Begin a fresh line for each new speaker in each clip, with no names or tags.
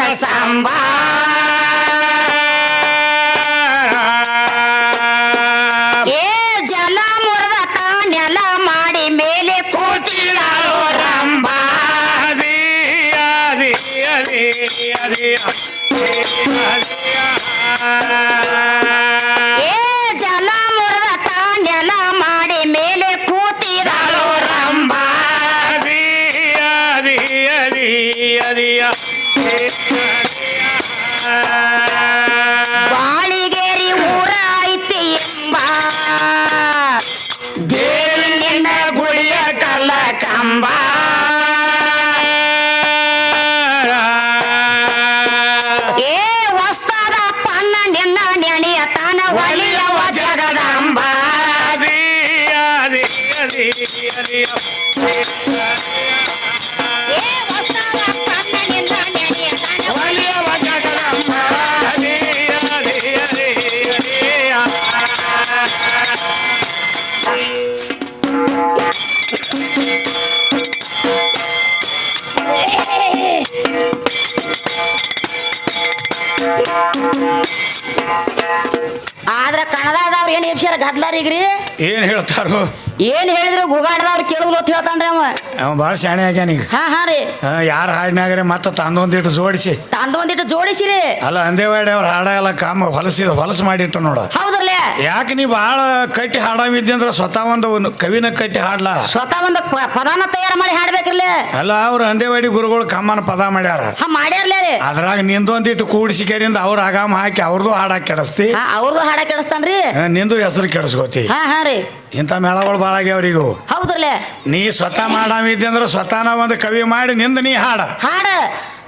ಅಳತಿದ ನಿನ್ನ ಎಬ್ಸ್ಯಾರ ರೀ
ಏನ್ ಹೇಳ್ತಾರೋ?
ಏನ್ ಹೇಳಿದ್ರು ಗುಗಾಡದವ್ರು ಕೇಳಿದ್ರು ಅಂತ ಹೇಳ್ತಾನ್ರಿ ಅವ.
ಅವ ಭಾಳ ಶಾಣೆ ಆಗ್ಯಾನೀಗ
ಹಾ ಹಾ ರೀ.
ಯಾರ ಹಾಡಿನಾಗ್ರೆ ಮತ್ತೆ ತಂದೊಂದಿಟ್ಟು ಜೋಡಿಸಿ.
ತಂದ ಜೋಡಿಸಿ ರೀ.
ಅಲ್ಲ ಅಂದೇವಾಡಿ ಅವ್ರ ಹಾಡ ಎಲ್ಲ ಕಾಮ ಹೊಲಸಿ ಹೊಲಸು ಮಾಡಿಟ್ಟು ನೋಡ.
ಹೌದ್ರಲ್ಲೇ?
ಯಾಕೆ ನೀ ಭಾಳ ಕಟ್ಟಿ ಹಾಡವಿದ್ದೆ ಅಂದ್ರೆ ಸ್ವತಃ ಒಂದು ಕವಿನ ಕಟ್ಟಿ ಹಾಡ್ಲ?
ಸ್ವತಃ ಒಂದು ಪದಾನ ತಯಾರು ಮಾಡಿ ಹಾಡ್ಬೇಕ್ರಲ್ಲೇ?
ಅಲ್ಲ ಅವ್ರು ಅಂದೇವಾಡಿ ಗುರುಗಳು ಕಮ್ಮನ ಪದ ಮಾಡ್ಯಾರ.
ಹಾ ಮಾಡ್ಯಾರ್ಲೇ ರೀ.
ಅದ್ರಾಗ ನಿಂದೊಂದಿಟ್ಟು ಕೂಡಿಸಿಕೆರಿಂದ ಅವ್ರ ಆಗಾಮ ಹಾಕಿ ಅವ್ರದ್ದು ಹಾಡ ಕೆಡಿಸ್ತಿ.
ಅವ್ರದ್ದು ಹಾಡ ಕೆಡಿಸ್ತಾನ್ರಿ.
ನಿಂದು ಹೆಸರು ಕೆಡಿಸ್ಕೋತಿ.
ಹಾ ಹಾ ರೀ.
ಇಂಥ ಮೇಳಗಳು ಭಾಳ ಆಗ್ಯಾವ್ರಿಗೂ
ಹೌದಲ್ಲೇ
ನೀ ಸ್ವತಃ ಮಾಡವಿದ್ದೆ ಅಂದ್ರೆ ಸ್ವತಃನ ಒಂದು ಕವಿ ಮಾಡಿ ನಿಂದ ನೀ ಹಾಡ.
ಹಾಡ.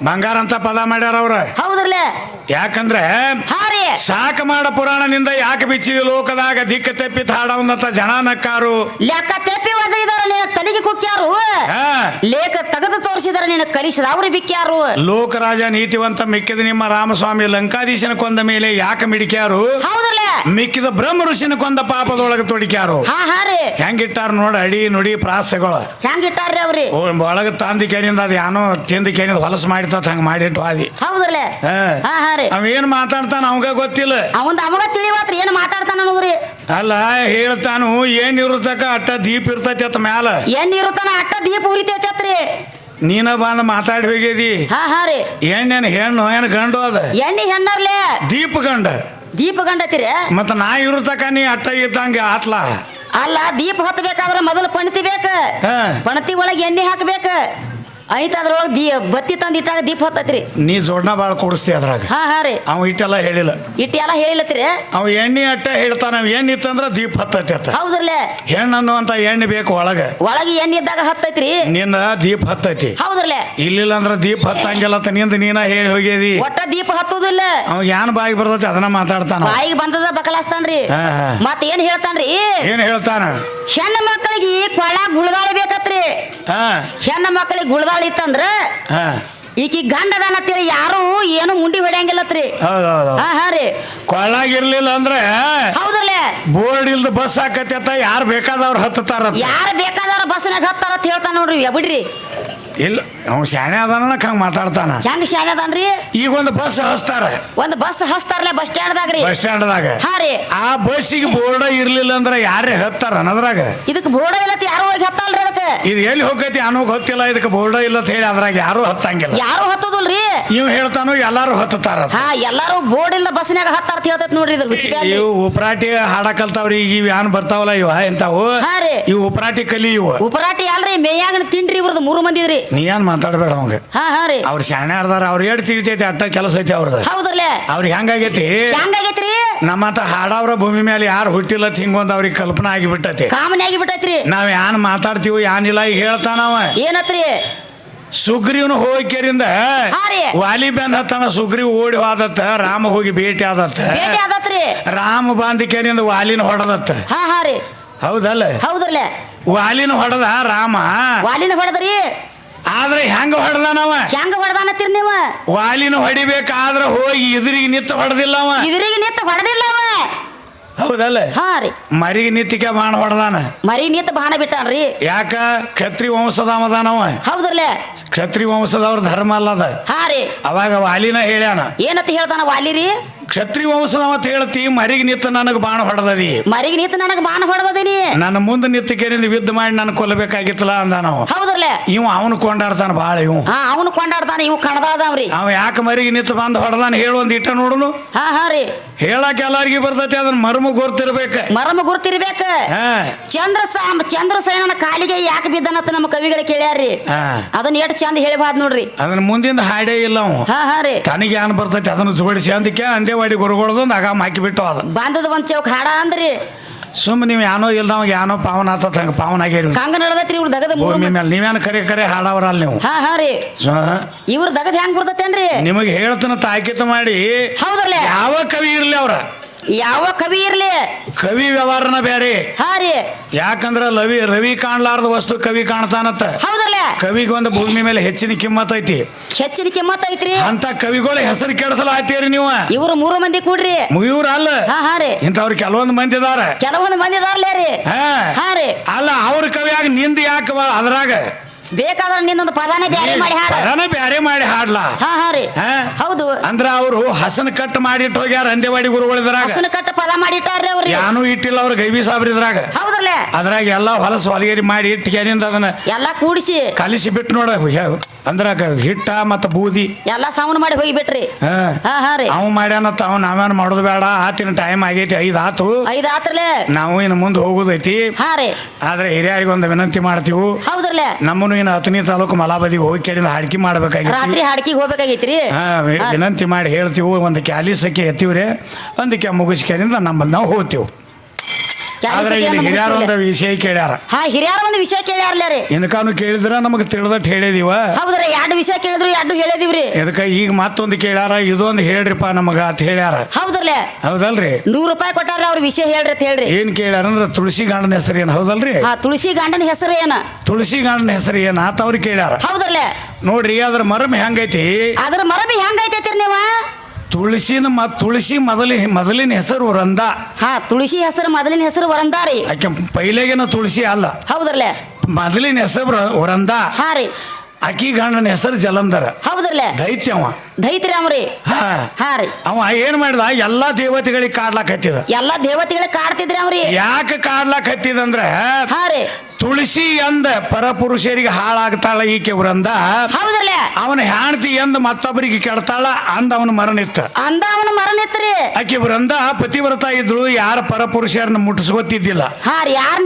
ಬಂಗಾರ ಅಂತ ಪದ ಮಾಡ್ಯಾರ ಅವ್ರ.
ಹೌದಲ್ಲೇ
ಯಾಕಂದ್ರೆ
ಹಾರಿ
ಸಾಕ ಮಾಡ ಪುರಾಣನಿಂದ ಯಾಕೆ ಬಿಚ್ಚಿದ ಲೋಕದಾಗ ದಿಕ್ಕ ತೆಪ್ಪಿತ ಹಾಡವಂತ ಜನ ನಕ್ಕಾರು.
ಲೆಕ್ಕ ತೆಪ್ಪಿ ಒದಗಿದಾರ ತಲೆಗೆ ಕುಕ್ಕ್ಯಾರು? ಲೇಖ ತೆಗೆದು ತೋರಿಸಿದ್ರೆ ನಿನ್ನ ಕಲಿಸಿದ ಅವ್ರು ಬಿಕ್ಕ್ಯಾರು
ಲೋಕರಾಜ ನೀತಿವಂತ ಮಿಕ್ಕಿದ ನಿಮ್ಮ ರಾಮಸ್ವಾಮಿ ಲಂಕಾಧೀಶನ ಕೊಂದ ಮೇಲೆ ಯಾಕೆ ಮಿಡಿಕ್ಯಾರು? ಮಿಕ್ಕಿದ ಬ್ರಹ್ಮ ಋಷಿನ ಕೊಂದ ಪಾಪದೊಳಗೆ ತೊಡಿಕ್ಯಾರು.
ಹಾ ಹಾ ರೀ.
ಹೆಂಗಿಟ್ಟಾರ ನೋಡ ಅಡಿ ನುಡಿ ಪ್ರಾಸಗಳು.
ಅವ್ರಿ?
ಒಳಗೆ ತಂದಿಕೇನಿಂದ ಅದು ಏನೋ ತಿಂದಿಕೇನಿಂದ ಹೊಲಸು ಮಾಡಿತ್ತ ಹಂಗ ಮಾಡಿಟ್ಟು ಅದಿ
ಹೌದಲ್ಲ
ಹಾ.
ಹಾ ಹಾ ರೀ.
ಅವೇನ್ ಮಾತಾಡ್ತಾನ ಅವಂಗ ಗೊತ್ತಿಲ್ಲ.
ಅವಂದ ಅವಾಗ ತಿಳಿವಾತ್ರಿ ಏನ್ ಮಾತಾಡ್ತಾನ ಅನ್ನೋದ್ರಿ
ಅಲ್ಲ ಹೇಳ್ತಾನು ಏನ್ ಇರುತ್ತಕ ಅಟ್ಟ ದೀಪ ಇರ್ತೈತಿ ಅತ್ತ ಮ್ಯಾಲ.
ಎಣ್ಣೆ ಇರುತ್ತಾನ ಅಟ್ಟ ದೀಪ ಉರಿತೈತ್ರಿ
ನೀನ ಬಂದು ಮಾತಾಡಿ ಹೋಗಿದಿ.
ಹಾ ಹಾ ರೀ.
ಹೆಣ್ಣೇನು ಹೆಣ್ಣು ಏನು ಗಂಡು ಅದ?
ಎಣ್ಣೆ ಹೆಣ್ಣರ್ಲೆ
ದೀಪ ಗಂಡ.
ದೀಪ ಗಂಡತಿರಿ
ಮತ್ತ ನಾ ಇರುತ್ತಕ ನೀ ಅಟ್ಟ ಇದ್ದಂಗ ಆತ್ಲ?
ಅಲ್ಲ ದೀಪ ಹತ್ತಬೇಕಾದ್ರ ಮೊದಲು ಪಣತಿ ಬೇಕ.
ಹಾ.
ಪಣತಿ ಒಳಗೆ ಎಣ್ಣೆ ಹಾಕ್ಬೇಕ. ಐತ ಅದ್ರೊಳಗೆ ದೀ ಬತ್ತಿ ತಂದು ಇಟ್ಟಾಗ ದೀಪ ಹತ್ತತ್ರಿ.
ನೀ ಜೋಡ್ನ ಬಾಳ ಕೂಡಿಸ್ತಿ ಅದ್ರಾಗ.
ಹಾ ಹಾ ರೀ.
ಅವ ಇಟ್ಟೆಲ್ಲ ಹೇಳಿಲ್ಲ.
ಇಟ್ಟು ಎಲ್ಲ ಹೇಳಿಲತ್ರಿ
ಅವ ಎಣ್ಣೆ ಅಟ್ಟ ಹೇಳ್ತಾನ ಅವ್ ಎಣ್ಣೆ ಇತ್ತಂದ್ರ ದೀಪ ಹತ್ತೈತಿ ಅತ್ತ.
ಹೌದ್ರಲ್ಲೇ?
ಹೆಣ್ಣು ಅನ್ನುವಂತ ಎಣ್ಣೆ ಬೇಕು ಒಳಗ.
ಒಳಗೆ ಎಣ್ಣೆ ಇದ್ದಾಗ ಹತ್ತೈತ್ರಿ.
ನಿನ್ನ ದೀಪ ಹತ್ತೈತಿ.
ಹೌದ್ರಲ್ಲೇ?
ಇಲ್ಲಿಲ್ಲ ಅಂದ್ರ ದೀಪ ಹತ್ತಂಗಿಲ್ಲ ಅಂತ ನಿಂದ ನೀನ ಹೇಳಿ ಹೋಗ್ಯದಿ.
ಒಟ್ಟ ದೀಪ ಹತ್ತುದಿಲ್ಲ.
ಅವ ಏನ್ ಬಾಯಿಗೆ ಬರ್ತೈತಿ ಅದನ್ನ ಮಾತಾಡ್ತಾನ.
ಬಾಯಿಗೆ ಬಂದದ ಬಕಲಾಸ್ತಾನ್ರಿ.
ಹಾ, ಹಾ.
ಮತ್ ಏನ್ ಹೇಳ್ತಾನ್ರಿ?
ಏನ್ ಹೇಳ್ತಾನ?
ಹೆಣ್ಣು ಮಕ್ಕಳಿಗೆ ಕೊಳ ಗುಳದಾಳಿ ಬೇಕತ್ರಿ.
ಹಾ.
ಹೆಣ್ಣು ಮಕ್ಕಳಿಗೆ ಗುಳದಾಳಿ ಇತ್ತಂದ್ರ
ಹಾ.
ಈಕಿ ಅಂತೇಳಿ ಯಾರು ಏನು ಮುಂಡಿ ಹೊಡ್ಯಂಗಿಲ್ಲತ್ರಿ. ಹಾ ಹಾ ರೀ.
ಕೊಳ್ಳಾಗಿರ್ಲಿಲ್ಲ ಅಂದ್ರೆ
ಹೌದ್ರಲ್ಲೇ.
ಬೋರ್ಡ್ ಇಲ್ದ ಬಸ್ ಹಾಕತಿ ಅಂತ ಯಾರು ಬೇಕಾದವ್ರು ಹತ್ತಾರ
ಯಾರು ಬೇಕಾದವ್ರ ಬಸ್ನಾಗ ಹತ್ತಾರ ಅಂತ ಹೇಳ್ತಾನ ನೋಡ್ರಿ ಬಿಡ್ರಿ.
ಇಲ್ಲ ಅವ್ನು ಶಾಣೆ ಅದಾನ ಹಂಗ ಮಾತಾಡ್ತಾನ.
ಹೆಂಗ್ ಶಾಲೆ ಅದಾನ್ರಿ?
ಈಗ ಒಂದು ಬಸ್ ಹಸ್ತಾರ
ಒಂದ್ ಬಸ್ ಹಸ್ತಾರಲ್ಲ ಬಸ್ ಸ್ಟ್ಯಾಂಡ್ ದಾಗ್ರಿ
ಬಸ್ ಸ್ಟ್ಯಾಂಡ್
ದಾಗ ರೀ.
ಆ ಬಸ್ಸಿಗೆ ಬೋರ್ಡ್ ಇರ್ಲಿಲ್ಲ ಅಂದ್ರೆ ಯಾರೇ ಹತ್ತಾರ ಅನ್ನೋದ್ರಾಗ?
ಇದಕ್ ಬೋರ್ಡ ಇಲ್ಲ ಯಾರು ಹೋಗಿ ಹತ್ತಲ್ರಿ ಅದಕ್ಕೆ?
ಇದು ಎಲ್ಲಿ ಹೋಗತಿ ಅನ್ನೋ ಗೊತ್ತಿಲ್ಲ ಇದಕ್ಕೆ ಬೋರ್ಡ್ ಇಲ್ಲ ಅಂತ ಹೇಳಿ ಅದ್ರಾಗ ಯಾರು ಹತ್ತಂಗಿಲ್ಲ.
ಯಾರು ಹತ್ತದಲ್ರಿ?
ಇವ್ ಹೇಳ್ತಾನೋ ಎಲ್ಲಾರು ಹತ್ತಾರ
ಹಾ ಎಲ್ಲಾರು ಬೋರ್ಡ್ ಇಲ್ಲ ಬಸ್ನಾಗ ಹತ್ತಾರ ಹೇಳ್ತೈತ್ ನೋಡ್ರಿ ಇದ್ರ ರುಚಿ.
ಇವು ಉಪರಾಟಿ ಹಾಡಕಲ್ತಾವ್ರಿ ಈಗ ಇವ್ ಯಾನ್ ಬರ್ತಾವಲ್ಲ ಇವ ಇಂತಾವು
ಹಾ ರೀ.
ಇವು ಉಪರಾಟಿ ಕಲಿ ಇವು.
ಉಪರಾಟಿ ಅಲ್ರಿ ಮೇಯಾಗ ತಿಂಡ್ರಿ ಇವ್ರದ್ದು ಮೂರು ಮಂದಿ ಇದ್ರಿ.
ನೀ ಏನ್ ಮಾತಾಡ್ಬೇಡ ಅವಂಗ.
ಹಾ ಹಾ ರೀ.
ಅವ್ರ ಶಾಣೆ ಅರ್ದಾರ ಅವ್ರ ಏಟ್ ತಿಳಿತೈತಿ ಅಟ್ಟ ಕೆಲಸ ಐತಿ ಅವ್ರದ.
ಹೌದ್ರಲ್ಲೇ?
ಅವ್ರಿಗೆ ಹೆಂಗಾಗೈತಿ?
ಹೆಂಗಾಗೈತ್ರಿ?
ನಮ್ಮಂತ ಹಾಡವ್ರ ಭೂಮಿ ಮೇಲೆ ಯಾರು ಹುಟ್ಟಿಲ್ಲ ಹಿಂಗೊಂದು ಅವ್ರಿಗೆ ಕಲ್ಪನಾ ಆಗಿಬಿಟ್ಟತಿ.
ಕಾಮನ್ ಆಗಿ ಬಿಟ್ಟೈತ್ರಿ.
ನಾವ್ ಏನ್ ಮಾತಾಡ್ತೀವಿ ಏನಿಲ್ಲ ಈಗ ಹೇಳ್ತಾನವ
ಏನತ್ರಿ?
ಸುಗ್ರೀವ್ನ ಹೋಗಿಕೆರಿಂದ
ಹಾ ರೀ.
ವಾಲಿ ಬೆನ್ ಹತ್ತಾನ ಸುಗ್ರೀವ್ ಓಡಿ ಹೋದತ್ತ ರಾಮ ಹೋಗಿ ಭೇಟಿ ಆದತ್ತ.
ಭೇಟಿ ಆದತ್ರಿ.
ರಾಮ ಬಾಂಧಿಕೆರಿಂದ ವಾಲಿನ ಹೊಡೆದತ್ತ.
ಹಾ ಹಾ ರೀ.
ಹೌದಲ್ಲ?
ಹೌದ್ರಲ್ಲೇ?
ವಾಲಿನ ಹೊಡೆದ ರಾಮ?
ವಾಲಿನ ಹೊಡೆದ್ರಿ?
ಆದ್ರೆ ಹೆಂಗ ಹೊಡೆದಾನವ
ಹೆಂಗ ಹೊಡೆದಾನತ್ತೀರಿ ನೀವು?
ವಾಲಿನ ಹೊಡಿಬೇಕಾದ್ರೆ ಹೋಗಿ ಎದುರಿಗೆ ನಿತ್ತ ಹೊಡೆದಿಲ್ಲ ಅವ.
ಇದ್ರಿಗೆ ನಿಂತ ಹೊಡೆದಿಲ್ಲ ಅವ.
ಹೌದಲ್ಲ?
ಹಾ ರೀ.
ಮರಿಗೆ ನಿತ್ತಿಗೆ ಬಾಣ ಹೊಡೆದಾನ.
ಮರಿ ನಿಂತ ಬಾಣ ಬಿಟ್ಟಾನ್ರಿ
ಯಾಕ? ಕ್ಷತ್ರಿ ವಂಶದವದಾನವ
ಹೌದಲ್ಲ
ಕ್ಷತ್ರಿ ವಂಶದವ್ರ ಧರ್ಮ ಅಲ್ಲದ
ಹಾ ರೀ.
ಅವಾಗ ವಾಲಿನ ಹೇಳ್ಯಾನ.
ಏನಂತ ಹೇಳ್ತಾನ ವಾಲಿರಿ
ಕ್ಷತ್ರಿ ವಂಶದ ಅಂತ ಹೇಳ್ತಿ ಮರಿಗೆ ನಿತ್ತ ನನಗೆ ಬಾಣ ಹೊಡೆದದಿ.
ಮರಿಗೆ ನಿಂತ ನನಗೆ ಬಾಣ ಹೊಡೆದದೀನಿ
ನನ್ನ ಮುಂದೆ ನಿತ್ತಿಕೇರಿಂದ ಯುದ್ಧ ಮಾಡಿ ನನ್ನ ಕೊಲ್ಲಬೇಕಾಗಿತ್ತಲ್ಲ ಅಂದ ನಾವು
ಹೌದ್ರಲ್ಲ?
ಇವ ಅವನು ಕೊಂಡಾಡ್ತಾನ ಬಾಳ ಇವ್.
ಹಾ ಅವನು ಕೊಂಡಾಡ್ತಾನ ಇವ್ ಕಣದಾದವ್ರಿ.
ಅವ ಯಾಕೆ ಮರಿಗೆ ನಿಂತು ಬಂದು ಹೊಡೆದಾನ ಹೇಳು ಒಂದ್ ಇಟ್ಟ ನೋಡುನು.
ಹಾ ಹಾ ರೀ.
ಹೇಳಕ್ ಎಲ್ಲಾರ್ಗಿ ಬರ್ತೈತಿ ಅದನ್ನ ಮರ್ಮ ಗೊತ್ತಿರ್ಬೇಕ
ಮರಮ ಗುರ್ತಿರ್ಬೇಕ.
ಹಾ.
ಚಂದ್ರ ಸಾಮ್ ಚಂದ್ರಸೇನನ ಕಾಲಿಗೆ ಯಾಕೆ ಬಿದ್ದನತ್ತ ನಮ್ಮ ಕವಿಗಳು ಕೇಳ್ಯಾರ್ರಿ.
ಹಾ.
ಅದನ್ನ ಎಷ್ಟು ಚಂದ ಹೇಳ್ಬಾರ್ದು ನೋಡ್ರಿ.
ಅದನ್ನ ಮುಂದಿಂದ ಹಾಡೇ ಇಲ್ಲ ಅವ.
ಹಾ ಹಾ ರೀ.
ತನಗೆ ಏನ್ ಬರ್ತೈತಿ ಅದನ್ನ ಜೋಡಿಸಿ ಅಂದಕ್ಕೆ ಅಂದೇವಾಡಿ ಗುರುಗಳದೊಂದು ಹಾಕಿ ಹಾಕಿಬಿಟ್ಟು ಅದ.
ಬಂದದ ಒಂದ್ ಚೌಕ್ ಹಾಡ ಅಂದ್ರಿ.
ಸುಮ್ ನೀವು ಯಾನೋ ಇಲ್ದವಾಗ ಯಾನೋ ಪಾವನ ಆತತ್ ಹಂಗ ಪಾವನ ಆಗ್ಯಾರಿ
ಹಂಗ ನಡದತ್ರಿ ಇವ್ರ ದಗದ ಮೂರು
ಭೂಮಿ. ಮೇಲೆ ನೀವೇನು ಕರೆ ಕರೆ ಹಾಡವರಲ್ಲ ನೀವು?
ಹಾ ಹಾ ರೀ.
ಸೊ,
ಇವ್ರ ದಗದ ಹೆಂಗ್ ಬರ್ತತೇನ್ರಿ?
ನಿಮಗೆ ಹೇಳ್ತನ ತಾಯ್ಕಿತ ಮಾಡಿ
ಹೌದ್ರಲ್ಲ?
ಯಾವ ಕವಿ ಇರ್ಲಿ ಅವ್ರ?
ಯಾವ ಕವಿ ಇರ್ಲಿ?
ಕವಿ ವ್ಯವಹಾರನ ಬೇರೆ
ಹಾರಿ ರೀ.
ಯಾಕಂದ್ರ ಲವಿ ರವಿ ಕಾಣ್ಲಾರ್ದ ವಸ್ತು ಕವಿ ಕಾಣ್ತಾನತ್ತ
ಹೌದಲ್ಲೇ
ಕವಿಗೆ ಒಂದು ಭೂಮಿ ಮೇಲೆ ಹೆಚ್ಚಿನ ಕಿಮ್ಮತ್ ಐತಿ.
ಹೆಚ್ಚಿನ ಕಿಮ್ಮತ್ ಐತ್ರಿ?
ಅಂತ ಕವಿಗಳ ಹೆಸರು ಕೆಡಿಸಲ ಆತೀರಿ ನೀವು?
ಇವ್ರು ಮೂರು ಮಂದಿ ಕೂಡ್ರಿ.
ಇವ್ರ ಅಲ್ಲ.
ಹಾ ಹಾ ರೀ.
ಇಂಥವ್ರು ಕೆಲವೊಂದು ಮಂದಿ ಇದಾರ.
ಕೆಲವೊಂದು ಮಂದಿ ಇದಾರ್ಲೇ ರೀ.
ಹಾ.
ಹಾ ರೀ.
ಅಲ್ಲ ಅವ್ರ ಕವಿಯಾಗ ನಿಂದ ಯಾಕೆ ಅದ್ರಾಗ
ಬೇಕಾದ್ರ ನಿನ್ನೊಂದು ಪದಾನೇ ಬ್ಯಾರೆ ಮಾಡಿ ಹಾಡ.
ಬ್ಯಾರೆ ಮಾಡಿ ಹಾಡ್ಲಾ.
ಹಾ ಹಾ ರೀ.
ಹಾ?
ಹೌದು.
ಅಂದ್ರ ಅವರು ಹಸನ ಕಟ್ ಮಾಡಿಟ್ಟು ಹೋಗ್ಯಾರ ಅಂದೇವಾಡಿ ಗುರುಗಳಿದ್ರಾಗ
ಹಸನ ಕಟ್ ಪದ ಮಾಡಿಟ್ಟಾರ್ರಿ ಅವ್ರಿ.
ಯಾನು ಇಟ್ಟಿಲ್ಲ ಅವ್ರ ಗೈಬಿ ಸಾಬ್ರಿದ್ರಾಗ
ಹೌದ್ರಲ್ಲ?
ಅದ್ರಾಗ ಎಲ್ಲಾ ಹೊಲಸು ಹೊಲಗೇರಿ ಮಾಡಿ ಇಟ್ಟು ಅದನ್ನ
ಎಲ್ಲಾ ಕೂಡಿಸಿ.
ಕಲಿಸಿ ಬಿಟ್ಟು ನೋಡ ಅಂದ್ರ ಹಿಟ್ಟ ಮತ್ತ ಬೂದಿ.
ಎಲ್ಲಾ ಸಾವನ್ ಮಾಡಿ ಹೋಗಿ ಬಿಟ್ರಿ.
ಹಾ.
ಹಾ ಹಾ ರೀ.
ಅವ ಮಾಡ್ಯಾನತ್ತ ಅವ್ ನಾವೇನ್ ಮಾಡೋದು ಬೇಡ. ಆತಿನ ಟೈಮ್ ಆಗೈತಿ ಐದ್ ಆತು.
ಐದ್ ಆತ್ರಲೆ?
ನಾವು ಇನ್ನು ಮುಂದೆ ಹೋಗುದೈತಿ.
ಹಾ ರೀ.
ಆದ್ರೆ ಹಿರಿಯರಿಗೆ ಒಂದು ವಿನಂತಿ ಮಾಡ್ತೀವಿ.
ಹೌದ್ರಲ್ಲ?
ನಮ್ಮನ್ನು ಇನ್ನು ಹತ್ತನೇ ತಾಲೂಕು ಮಲಾಬದಿಗೆ ಹೋಗಿ ಕೇಳಿದ ಹಾಡ್ಕಿ ಮಾಡ್ಬೇಕಾಗಿತ್ತು.
ರಾತ್ರಿ ಹಾಡ್ಕಿಗೆ ಹೋಗ್ಬೇಕಾಗೈತ್ರಿ?
ಹಾ ವಿ- ವಿನಂತಿ ಮಾಡಿ ಹೇಳ್ತೀವಿ ಒಂದು ಕ್ಯಾಲಿಸಕ್ಕೆ ಎತ್ತೀವ್ರಿ ಒಂದಕ್ಕೆ ಮುಗಿಸ್ಕೇರಿಂದ ನಮ್ಮ ನಾವು ಹೋಗ್ತೀವಿ. ಆದ್ರೆ ಇಲ್ಲಿ ಹಿರಿಯರ ಒಂದು ವಿಷಯ ಕೇಳ್ಯಾರ.
ಹಾ ಹಿರಿಯರ ಒಂದು ವಿಷಯ ಕೇಳ್ಯಾರಲ್ಲ ರೀ.
ಇನ್ಕಾನು ಕೇಳಿದ್ರ ನಮಗೆ ತಿಳಿದಟ್ ಹೇಳಿದೀವ.
ಹೌದ್ರಿ ಎರಡು ವಿಷಯ ಕೇಳಿದ್ರು ಎರಡು ಹೇಳಿದಿವ್ರಿ?
ಇದಕ್ಕೆ ಈಗ ಮತ್ತೊಂದು ಕೇಳ್ಯಾರ ಇದೊಂದು ಹೇಳ್ರಿಪ್ಪ ನಮಗ ಅಂತ ಹೇಳ್ಯಾರ.
ಹೌದ್ರಲ್ಲ?
ಹೌದಲ್ರಿ?
ನೂರು ರೂಪಾಯಿ ಕೊಟ್ಟಾರ ಅವ್ರ ವಿಷಯ ಹೇಳ್ರಿ ಅಂತ ಹೇಳ್ರಿ.
ಏನ್ ಕೇಳ್ಯಾರ ಅಂದ್ರ ತುಳಸಿ ಗಾಂಡನ ಹೆಸರು ಏನು ಹೌದಲ್ರಿ?
ಹಾ ತುಳಸಿ ಗಾಂಡನ ಹೆಸರು ಏನ?
ತುಳಸಿ ಗಾಂಡನ ಹೆಸರು ಏನ ಆತ ಅವ್ರಿಗೆ ಕೇಳ್ಯಾರ.
ಹೌದ್ರಲ್ಲ?
ನೋಡ್ರಿ ಅದ್ರ ಮರಮ್ ಹೆಂಗೈತಿ?
ಅದ್ರ ಮರಮ ಹೆಂಗೈತಿ ನೀವ?
ತುಳಸಿನ ಮತ್ ತುಳಸಿ ಮೊದಲ ಮೊದಲಿನ ಹೆಸರು ವರಂದ.
ಹಾ ತುಳಸಿ ಹೆಸರು ಮೊದಲಿನ ಹೆಸರು ವರಂದಾರಿ.
ಆಕೆ ಪೈಲೆಗೇನ ತುಳಸಿ ಅಲ್ಲ.
ಹೌದ್ರಲ್ಲ?
ಮೊದಲಿನ ಹೆಸರು ವರಂದ.
ಹಾ ರೀ.
ಅಕ್ಕಿ ಗಂಡನ ಹೆಸರು ಜಲಂಧರ.
ಹೌದ್ರಲ್ಲ?
ದೈತ್ಯ ಅವ.
ದೈತ್ರಿ ಅವ್ರಿ
ಹಾ.
ಹಾ ರೀ.
ಅವ ಏನ್ ಮಾಡಿದ? ಎಲ್ಲಾ ದೇವತೆಗಳಿಗೆ ಕಾಡ್ಲಾಕ್ ಹತ್ತಿದ
ಎಲ್ಲಾ ದೇವತೆಗಳಿಗೆ ಕಾಡ್ತಿದ್ರಿ ಅವ್ರಿ
ಯಾಕೆ ಕಾಡ್ಲಾಕ್ ಹತ್ತಿದಂದ್ರೆ
ಹಾ ರೀ.
ತುಳಸಿ ಎಂದ ಪರಪುರುಷರಿಗೆ ಹಾಳಾಗ್ತಾಳ ಈಕೆ ವೃಂದ.
ಹೌದಲ್ಲ
ಅವನ ಹೆಣ್ತಿ ಎಂದ ಮತ್ತೊಬ್ಬರಿಗೆ ಕೆಡ್ತಾಳ ಅಂದ ಅವನು ಮರಣಿತ್ತ
ಅಂದ ಅವನು ಮರಣಿತ್ರಿ
ಆಕೆ ವೃಂದ ಪತಿವ್ರತ ಇದ್ರು ಯಾರ ಪರಪುರುಷರನ್ನ ಮುಟ್ಟಿಸ್ಕೊತಿದ್ದಿಲ್ಲ.
ಹಾ ಯಾರ್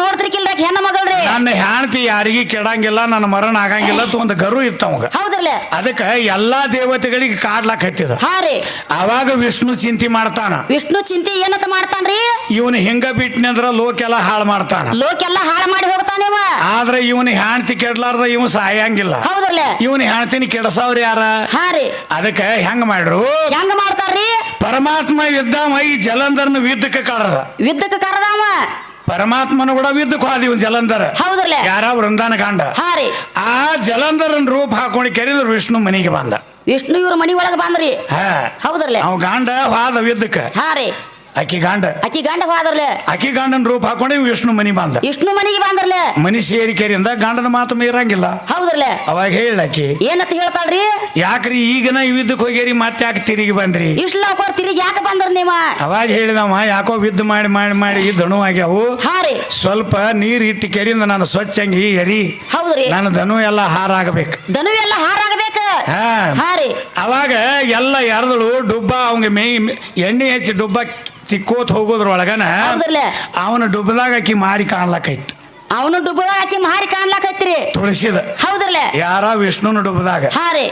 ನೋಡ್ತಿರ್ಕಿಲ್ರಿ ಆಕಿ ಹೆಣ್ಣ ಮಗಳ್ರಿ.
ನನ್ನ ಹೆಂಡತಿ ಯಾರಿಗೆ ಕೆಡಂಗಿಲ್ಲ ನನ್ನ ಮರಣ ಆಗಂಗಿಲ್ಲ ಅಂತ ಒಂದು ಗರು ಇತ್ತ ಅವಾಗ.
ಹೌದ್ರಲ್ಲ
ಅದಕ್ಕೆ ಎಲ್ಲಾ ದೇವತೆಗಳಿಗೆ ಕಾಡ್ಲಾಕ್ ಹತ್ತಿದ.
ಹಾ ರೀ.
ಅವಾಗ ವಿಷ್ಣು ಚಿಂತೆ ಮಾಡ್ತಾನ.
ವಿಷ್ಣು ಚಿಂತೆ ಏನಂತ ಮಾಡ್ತಾನ್ರಿ?
ಇವನು ಹಿಂಗ ಬಿಟ್ನಂದ್ರ ಲೋಕೆಲ್ಲ ಹಾಳು ಮಾಡ್ತಾನ.
ಲೋಕೆಲ್ಲ ಹಾಳು ಮಾಡಿ ಹೋಗ್ತಾನೇವ
ಆದ್ರೆ ಇವನ ಹೆಣ್ತಿ ಕೆಡ್ಲಾರ್ದ ಇವ ಸಾಯಂಗಿಲ್ಲ.
ಹೌದ್ರಲ್ಲ
ಇವನ ಹೆಣ್ತಿನ ಕೆಡಸವ್ರ ಯಾರ?
ಹಾ ರೀ.
ಅದಕ್ಕೆ ಹೆಂಗ ಮಾಡ್ರು?
ಹೆಂಗ ಮಾಡ್ತಾರ್ರಿ?
ಪರಮಾತ್ಮ ಯುದ್ಧ ಈ ಜಲಂಧರ್ನ ವಿದ್ಯಕ್ಕೆ ಕಳದ
ವಿದ್ಯಕ್ಕೆ ಕರದಾವ
ಪರಮಾತ್ಮನ ಕೂಡ ವಿದ್ಯಕ್ಕೆ ಹೋದ ಇವನ್ ಜಲಂಧರ.
ಹೌದ್ರಲ್ಲ
ಯಾರ ವೃಂದಾನ ಗಂಡ
ಹಾ ರೀ.
ಆ ಜಲಂಧರನ್ ರೂಪ ಹಾಕೊಂಡು ಕೆರಿದ್ರು ವಿಷ್ಣು ಮನೆಗೆ ಬಂದ.
ವಿಷ್ಣು ಇವ್ರ ಮನಿ ಒಳಗ ಬಂದ್ರಿ.
ಹಾ.
ಹೌದ್ರಲ್ಲ
ಅವ ಗಂಡ ವಾದ ವಿದ್ಯಕ್ಕೆ
ಹಾ ರೀ.
ಅಕ್ಕಿ ಗಂಡ.
ಅಕ್ಕಿ ಗಂಡ ಹೋದ್ರಲ್ಲ
ಅಕ್ಕಿ ಗಂಡನ ರೂಪ ಹಾಕೊಂಡು ಇವ್ ವಿಷ್ಣು ಮನಿ ಬಂದ.
ವಿಷ್ಣು ಮನಿಗೆ ಬಂದ್ರಲ್ಲ
ಮನಿ ಸೇರಿಕೆರಿಂದ ಗಂಡನ ಮಾತು ಮೀರಂಗಿಲ್ಲ.
ಹೌದ್ರಲ್ಲೇ
ಅವಾಗ ಹೇಳಕ್ಕಿ
ಏನಂತ ಹೇಳ್ತಾಳ್ರಿ?
ಯಾಕ್ರಿ ಈಗನ ವಿದ್ಯಕ್ಕೆ ಹೋಗ್ಯಾರಿ ಮತ್ತೆ ಯಾಕೆ ತಿರುಗಿ ಬಂದ್ರಿ?
ಇಷ್ಟು ಲವ್ಕೋರ್ ತಿರುಗಿ ಯಾಕೆ ಬಂದ್ರ ನೀವ?
ಅವಾಗ ಹೇಳಿದವ ಯಾಕೋ ವಿದ್ ಮಾಡಿ ಮಾಡಿ ಮಾಡಿ ಧನು ಆಗ್ಯಾವು.
ಹಾರಿ
ಸ್ವಲ್ಪ ನೀರ್ ಇಟ್ಟು ಕೆರಿಂದ ನಾನು ಸ್ವಚ್ಛಂಗಿ ಎರಿ
ಹೌದ್ರಿ.
ನನ್ನ ಧನು ಎಲ್ಲ ಹಾರಾಗಬೇಕು.
ಧನು ಎಲ್ಲ ಹಾರಾಗಬೇಕು? ಹಾರಿ
ಅವಾಗ ಎಲ್ಲ ಎರ್ದಳು ಡುಬ್ಬ ಅವಂಗ ಮೇ ಎಣ್ಣೆ ಹಚ್ಚಿ ಡುಬ್ಬ ತಿಕ್ಕೋತ್ ಹೋಗೋದ್ರೊಳಗನ
ಒಳಗನ
ಅವನ ಡುಬ್ಬದಾಗ ಆಕಿ ಮಾರಿ ಕಾಣ್ಲಕ್ಕೈತಿ
ಅವನು ಡುಬ್ಬದಾಗ ಆಕಿ ಮಾರಿ ಕಾಣ್ಲಕ್ಕೈತ್ರಿ
ತುಳಸಿದ.
ಹೌದ್ರಲ್ಲ?
ಯಾರ ವಿಷ್ಣುನ ಡುಬ್ಬದಾಗ?
ಹಾ ರೀ.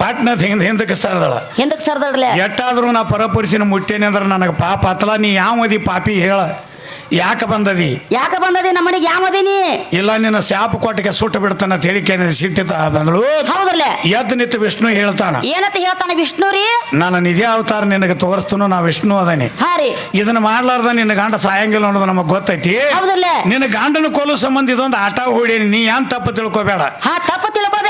ಪಾಟ್ನ ಹಿಂದ ಹಿಂದಕ್ಕೆ ಸರದಳ.
ಹಿಂದಕ್ಕೆ ಸರ್ದಳ್ರಲ್ಲ
ಎಟ್ಟಾದ್ರೂ ನಾ ಪರಪುರುಷನ ಮುಟ್ಟೇನೆ ಅಂದ್ರೆ ನನಗೆ ಪಾಪ ಅತ್ತಲ ನೀ ಯಾವದಿ ಪಾಪಿ ಹೇಳ? ಯಾಕೆ ಬಂದದಿ?
ಯಾಕ ಬಂದದಿ? ನಮ್ಮನಿಗೆ ಯಾವದಿನಿ
ಇಲ್ಲ ನಿನ್ನ ಶಾಪ ಕೊಟ್ಟಿಗೆ ಸುಟ್ಟು ಬಿಡ್ತಾನ ಅಂತ ಹೇಳಿಕೆ ಸಿಟ್ಟಿತ ಬಂದಳು
ಹೌದ್ರಲ್ಲ?
ಎದ್ದು ನಿಂತು ವಿಷ್ಣು ಹೇಳ್ತಾನ.
ಏನಂತ ಹೇಳ್ತಾನ ವಿಷ್ಣು ರೀ?
ನಾನು ನಿಜ ಅವತಾರ ನಿನಗೆ ತೋರಿಸ್ತನು ನಾ ವಿಷ್ಣು ಅದನಿ.
ಹಾ ರೀ.
ಇದನ್ನ ಮಾಡ್ಲಾರ್ದ ನಿನ್ನ ಗಂಡ ಸಾಯಂಗಿಲ್ಲ ಅನ್ನೋದು ನಮಗ್ ಗೊತ್ತೈತಿ.
ಹೌದಲ್ಲ
ನಿನ್ನ ಗಂಡನ ಕೋಲು ಸಂಬಂಧ ಇದೊಂದು ಆಟ ಹೂಡಿ ನೀ ಏನ್ ತಪ್ಪು ತಿಳ್ಕೊಬೇಡ.
ಹಾ ತಪ್ಪು ತಿಳ್ಕೊಬೇಡ.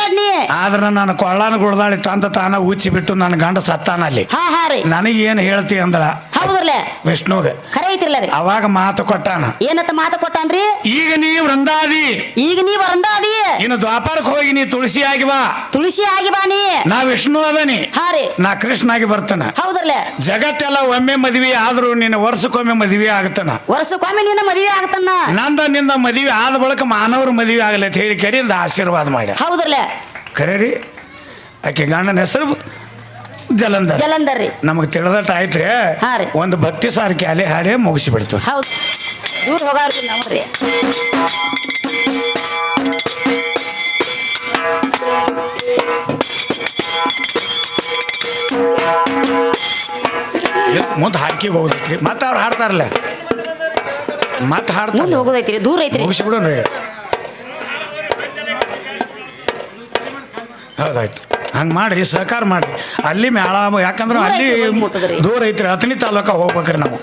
ಆದ್ರೆ ನಾನು ಕೊಳ್ಳಾನ ಗುಡ್ದಾಳಿ ತಂತ ತಾನ ಉಚ್ಚಿ ಬಿಟ್ಟು ನನ್ನ ಗಂಡ ಸತ್ತಾನ ಅಲ್ಲಿ
ಹಾ ಹಾ ರೀ.
ನನಗೇನು ಹೇಳ್ತಿ ಅಂದಳ
ಹೌದ್ರಲ್ಲೇ?
ವಿಷ್ಣುಗೆ.
ಖರೆ ಐತಿರ್ಲ ರೀ.
ಅವಾಗ ಮಾತು ಕೊಟ್ಟಾನ.
ಏನತ್ತ ಮಾತು ಕೊಟ್ಟಾನ್ರಿ
ಈಗ ನೀ ವೃಂದಾದಿ.
ಈಗ ನೀ ಬರಂದಾದಿ
ಇನ್ನು ದ್ವಾಪಾರಕ್ಕೆ ಹೋಗಿ ನೀ ತುಳಸಿ ಆಗಿ ಬಾ.
ತುಳಸಿ ಆಗಿ ನೀ.
ನಾ ವಿಷ್ಣು ಅದನಿ.
ಹಾ ರೀ.
ನಾ ಕೃಷ್ಣಾಗಿ ಬರ್ತಾನ.
ಹೌದ್ರಲ್ಲೇ?
ಜಗತ್ತೆಲ್ಲ ಒಮ್ಮೆ ಮದ್ವಿ ಆದ್ರೂ ನಿನ್ನ ವರ್ಷಕ್ಕೊಮ್ಮೆ ಮದ್ವಿ ಆಗ್ತಾನ.
ವರ್ಷಕ್ಕೊಮ್ಮೆ ನಿನ್ನ ಮದುವೆ ಆಗ್ತಾನ.
ನಂದ ನಿನ್ನ ಮದುವೆ ಆದ ಬಳಿಕ ಮಾನವ್ರ ಮದುವೆ ಆಗಲಿ ಅಂತ ಹೇಳಿ ಕರಿಂದ ಆಶೀರ್ವಾದ ಮಾಡಿ.
ಹೌದ್ರಲ್ಲೇ?
ಖರೆ ರೀ ಆಕೆ ಗಂಡನ ಹೆಸರು ಜಲಂಧರ್.
ಜಲಂಧರ್ ರೀ.
ನಮಗೆ ತಿಳಿದಟ್ಟು ಆಯ್ತು ರೀ
ಹಾ ರೀ.
ಒಂದು ಭಕ್ತಿ ಸಾರಿಗೆ ಅಲೆ ಹಾಡೆ ಮುಗಿಸಿಬಿಡ್ತು
ಹೌದು. ದೂರ ಹೋಗಾರ್ರಿ ನೋಡ್ರಿ
ಮುಂದೆ ಹಾಕಿ ಹೋಗ್ತೈತ್ರಿ ಮತ್ತೆ ಅವ್ರು ಹಾಡ್ತಾರಲ್ಲ? ಮತ್ತೆ
ಮುಂದೆ
ಹಾಡ್ತಾರೆ
ಹೋಗೋದೈತ್ರಿ ದೂರ ಐತ್ರಿ.
ಮುಗಿಸ್ಬಿಡೋಣ್ರಿ. ಹೌದಾಯ್ತು. ಹಂಗೆ ಮಾಡ್ರಿ ಸಹಕಾರ ಮಾಡಿರಿ. ಅಲ್ಲಿ ಮೇಳ ಯಾಕಂದ್ರೆ ಅಲ್ಲಿ. ದೂರ ಐತ್ರಿ ಹತ್ತನೇ ತಾಲೂಕ ಹೋಗ್ಬೇಕ್ರಿ ನಾವು.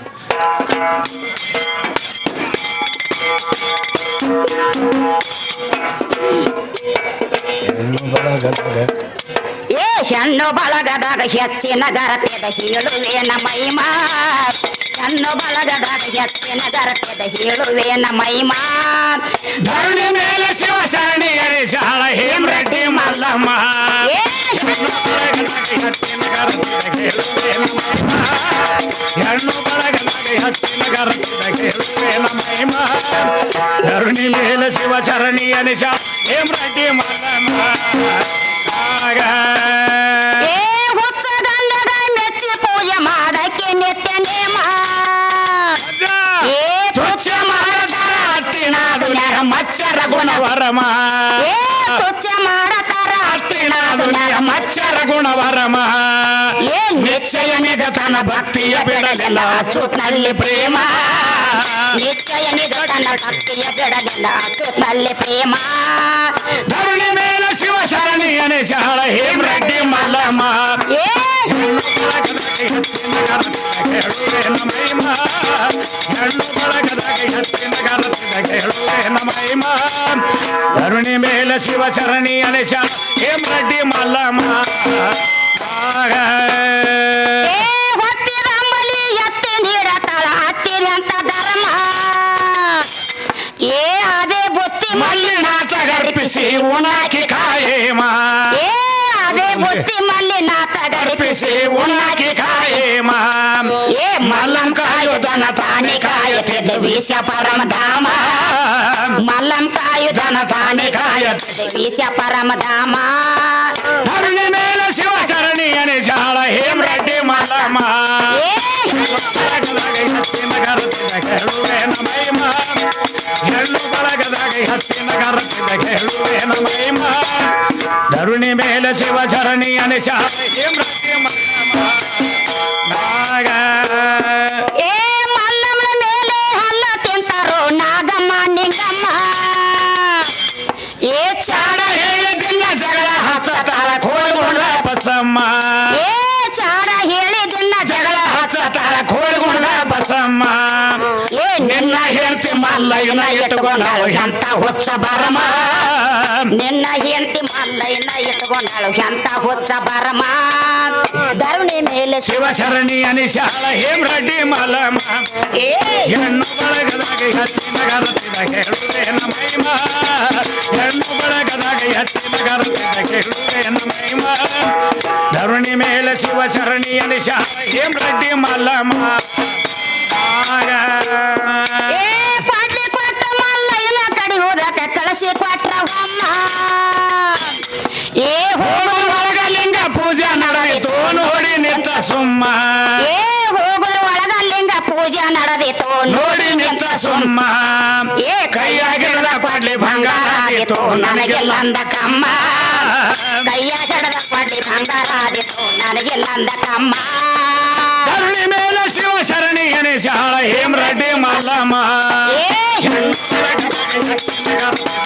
ಏ ಹೆಣ್ಣು ಬಳಗದಾಗ ಹೆಚ್ಚಿನ ಗರತೆದ ನಮ್ಮ ಮೈಮಾ ಹೆಣ್ಣು ಬಲಗದ ಎತ್ತಿನ ಗರತೆದ ಹೇಳುವೇನ ಮೈಮಾ
ಧರಣಿ ಮೇಲೆ ಶಿವ ಸರಣಿ ಶಾಳ ಹೇಮ್ ರೆಡ್ಡಿ ಮಲ್ಲಮ್ಮ. ಹೆಣ್ಣು ಬಳಗದಾಗ ಹತ್ತಿನ ಕೇಳುವೇನ ಮಹಿಮ ಧರಣಿ ಮೇಲೆ ಶಿವ ಶರಣಿ ಅನಿಶ ಹೇಮ್ರೆಡ್ಡಿ ಮಲ್ಲಮ್ಮ. ಆಗ.
ಗುಣ
ವರಮ.
ಏ ತುಚ್ಚ ಮಾಡತಾರ
ಮಚ್ಚರ ಗುಣವರಮ.
ನಿಶ್ಚಯ ನಿಜತನ ಭಕ್ತಿಯ ಬಿಡಲಿಲ್ಲ ಅಚ್ಚುತ್ನಲ್ಲಿ ಪ್ರೇಮ ನಿಶ್ಚಯ ನಿಜತನ ಭಕ್ತಿಯ ಬಿಡಲಿಲ್ಲ ಅಚ್ಚುತ್ನಲ್ಲಿ ಪ್ರೇಮ
ಧರಣಿ ಮೇಲೆ ಶಿವ ಶರಣಿ ಅನಿಶಾಳ ಹೇಮ್ ರೆಡ್ಡಿ ಮಲ್ಲಮ್ಮ
ಏ
ಹೇಳುವೇನ ಮಹಿಮ ಹೆಣ್ಣು ಬಳಗದಾಗ ಹೆಚ್ಚಿನ ಗರತಿದ ಕೇಳುವೇನ ಮಹಿಮ ಧರಣಿ ಮೇಲೆ ಶಿವ ಶರಣಿ ಅನಿಶಾಳ ಹೇಮ್ ರೆಡ್ಡಿ ಮಲ್ಲಮ್ಮ ಉಣಾಕಿ ಕಾಯೇಮ
ಅದೇ ಬುತ್ತಿ ಮಲ್ಲಿನಾಥ ಗರಿಪಿಸಿ
ಗರ್ಪಿಸಿ ಉಣಾಕಿ ಕಾಯೇಮ.
ಏ ಮಲ್ಲಂ ಕಾಯುಧನ ತಾನೇ ಕಾಯುತ್ತಿದ್ದ ವಿಷ ಪರಮಧಾಮ. ಮಲ್ಲಂ ಕಾಯುಧನ ತಾನೇ ಕಾಯುತ್ತಿದ್ದ ವಿಷ ಪರಮಧಾಮ.
ಧರಣಿ ಹೇಮ್ ರೆಡ್ಡಿ ಮಲ್ಲಮ್ಮ. ಹೆಣ್ಣು ಬಳಗದಾಗ ಹತ್ತಿನ ಗರತಿದ ಕೇಳುವೇನ ಮಹಿಮ ಧರುಣಿ ಮೇಲೆ ಶಿವ ಶರಣಿ ಅನಿಶಾಳ ಹೇಮ ರೆಡ್ಡಿ ಮಲ್ಲಮ್ಮ. ನಾಗ ಮಲ್ಲಯ್ಯನ ಇಟ್ಟುಕೊಂಡಾಳು
ಎಂತ ಹುಚ್ಚ ಬರಮ? ನಿನ್ನ ಹೆಂಡತಿ ಮಲ್ಲಯ್ಯನ ಇಟ್ಕೊಂಡಾಳು ಎಂತ ಹುಚ್ಚ ಬರಮ? ಧರಣಿ ಮೇಲೆ ಶಿವಶರಣಿ
ಶಿವ ಶರಣಿ ಅನಿಶಾಳ ಹೇಮ್ ರೆಡ್ಡಿ ಮಲ್ಲಮ್ಮ
ಏ!
ಹೆಣ್ಣು ಬಳಗದಾಗ ಹೆಚ್ಚಿನ ಗರತಿದ ಕೇಳುವೇನ ಮೈಮ ಹೆಣ್ಣು ಬಳಗದಾಗ ಹೆಚ್ಚಿನ ಗರತಿದ ಕೇಳುವೇನ ಮೈಮ ಧರುಣಿ ಮೇಲೆ ಶಿವಶರಣಿ ಅನಿಶಾಳ ಹೇಮ್ ರೆಡ್ಡಿ ಮಲ್ಲಮ್ಮ ಆಗ
ಕಳಸಿ ಕೊಟ್ರ ಏ ಹೋಗುದು ಒಳಗ
ಲಿಂಗ ಪೂಜೆ ನಡೆಯಿತು ನೋಡಿ ನಿಂತ ಸುಮ್ಮ.
ಏ ಹೋಗಲು ಒಳಗ ಲಿಂಗ ಪೂಜೆ ನಡೆದಿತ್ತು
ನೋಡಿ ನಿಂತ ಸುಮ್ಮ.
ಏ
ಕೈಯಾಗಿಡದ ಕೊಡ್ಲಿ ಬಂಗಾರ
ಆಗಿತ್ತು ನನಗೆಲ್ಲ ಅಂದ ಕಮ್ಮ ಕೈಯಾಗಿಡದ ಕೊಡ್ಲಿ ಬಂಗಾರ ಆಗಿತ್ತು ನನಗೆಲ್ಲ. ಅಂದ ಕಮ್ಮ.
ಕರುಣಿ ಮೇಲೆ ಶಿವ ಶರಣಿ ಗಣೇಶಾಳ ಹೇಮ್ ರೆಡ್ಡಿ ಮಲ್ಲಮ್ಮ.
ಏ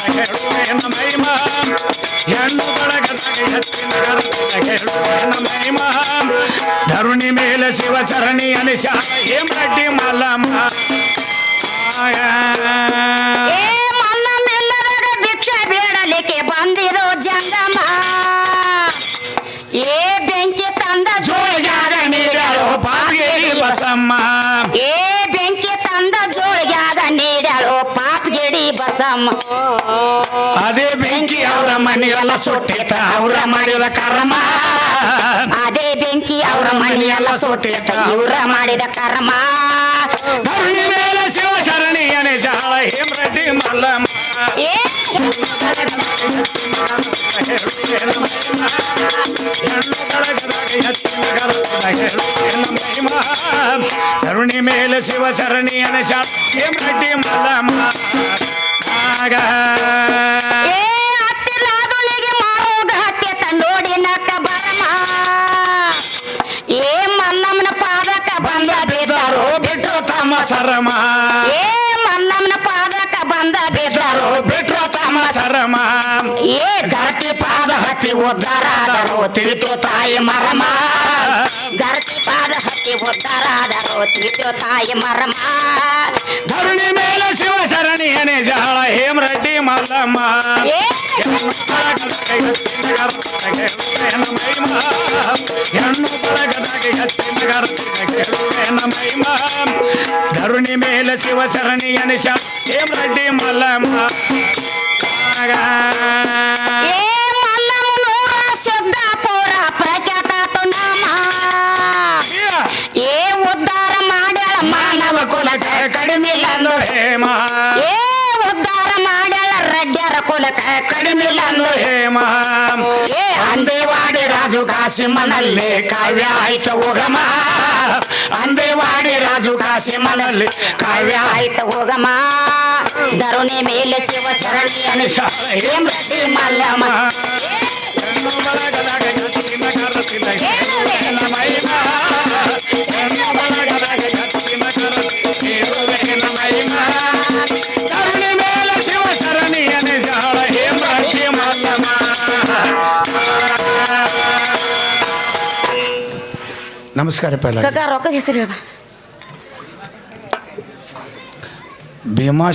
ಹೇಳುವೇನ ಮಹಿಮ ಹೆಣ್ಣು ಬಳಗದಾಗ ಹೆಚ್ಚಿನ ಗರತಿದ ಕೇಳುವೇನ ಮಹಿಮ ಧರುಣಿ ಮೇಲೆ ಶಿವ ಶರಣಿ ಅನಿಶಾಳ ಹೇಮ್ ರೆಡ್ಡಿ ಮಲ್ಲಮ್ಮ. ಆಗ
ಏ ಮಲ್ಲ ಭಿಕ್ಷೆ ಬೇಡಲಿಕ್ಕೆ ಬಂದಿರೋ ಜಂಗಮ
ಬಸಮ್ಮ ಅದೇ ಬೆಂಕಿ ಅವರ ಮನೆಯೆಲ್ಲ ಸುಟ್ಟಿತ ಅವರ ಮಾಡಿದ ಕರ್ಮ.
ಅದೇ ಬೆಂಕಿ ಅವರ ಮನೆಯೆಲ್ಲ ಸುಟ್ಟಿತ ಇವರ ಮಾಡಿದ ಕರ್ಮ.
ಶಿವ ಮೇಲೆ ಶಿವಚರಣಿಯನೆ ಜಾಳ ಹೇಮರೆಡ್ಡಿ ಮಲ್ಲಮ್ಮ.
ಏ!
ಕರುಣಿ ಮೇಲೆ ಶಿವಚರಣಿಯನೆ ಶಾಳ ಹೇಮರೆಡ್ಡಿ ಮಲ್ಲಮ್ಮ. ತಮ್ಮ ಸರಮ.
ಏ ಮಲ್ಲಮ್ಮನ ಪಾದಕ ಬಂದ ಬಿದ್ದರು
ಬಿಟ್ರು ತಮ್ಮ ಸರಮ.
ಏ ಗರತಿ ಪಾದ ಹತ್ತಿ ಉದ್ದಾರಾದರು ತಿಳಿತು ತಾಯಿ ಮರಮ. ಗರತಿ ಪಾದ ಹತ್ತಿ ತಿಳಿದೋ ತಾಯಿ ಮರಮ.
ಧರಣಿ ಮೇಲೆ ಶಿವಚರಣಿಯನೆ ಜಾಳ ಹೇಮರೆಡ್ಡಿ ಮಲ್ಲಮ್ಮ.
ಏ!
ಧರುಣಿ ಮೇಲೆ ಶಿವಶರಣಿಯನ ಹೇಮರೆಡ್ಡಿ ಮಲ್ಲಮ್ಮ.
ಏ!
ಹೇಮ.
ಏ ಉದ್ಧಾರ ಮಾಡ್ಯಾಳ ರಡ್ಡ್ಯರ ಕುಲಕ ಅಂದು
ಹೇಮ.
ಏ ಅಂದೇವಾಡಿ ರಾಜು ಕಾಸಿಮನಲ್ಲಿ ಕಾವ್ಯ ಆಯ್ತು ಹೋಗಮ. ಅಂದೇವಾಡಿ ರಾಜು ಕಾಸಿಮನಲ್ಲಿ ಕಾವ್ಯ ಆಯ್ತು ಹೋಗಮ. ದರುಣಿ ಮೇಲೆ ಶಿವ ಚರಣಿ ಅನಿಶ ರೆಡ್ಡಿ
ಮಲ್ಲಮ್ಮ? ನಮಸ್ಕಾರ ಪೈಲ
ಕಕ್ಕ ರೊಕ್ಕದ ಹೆಸರು ಹೇಳ
ಭೀಮಾ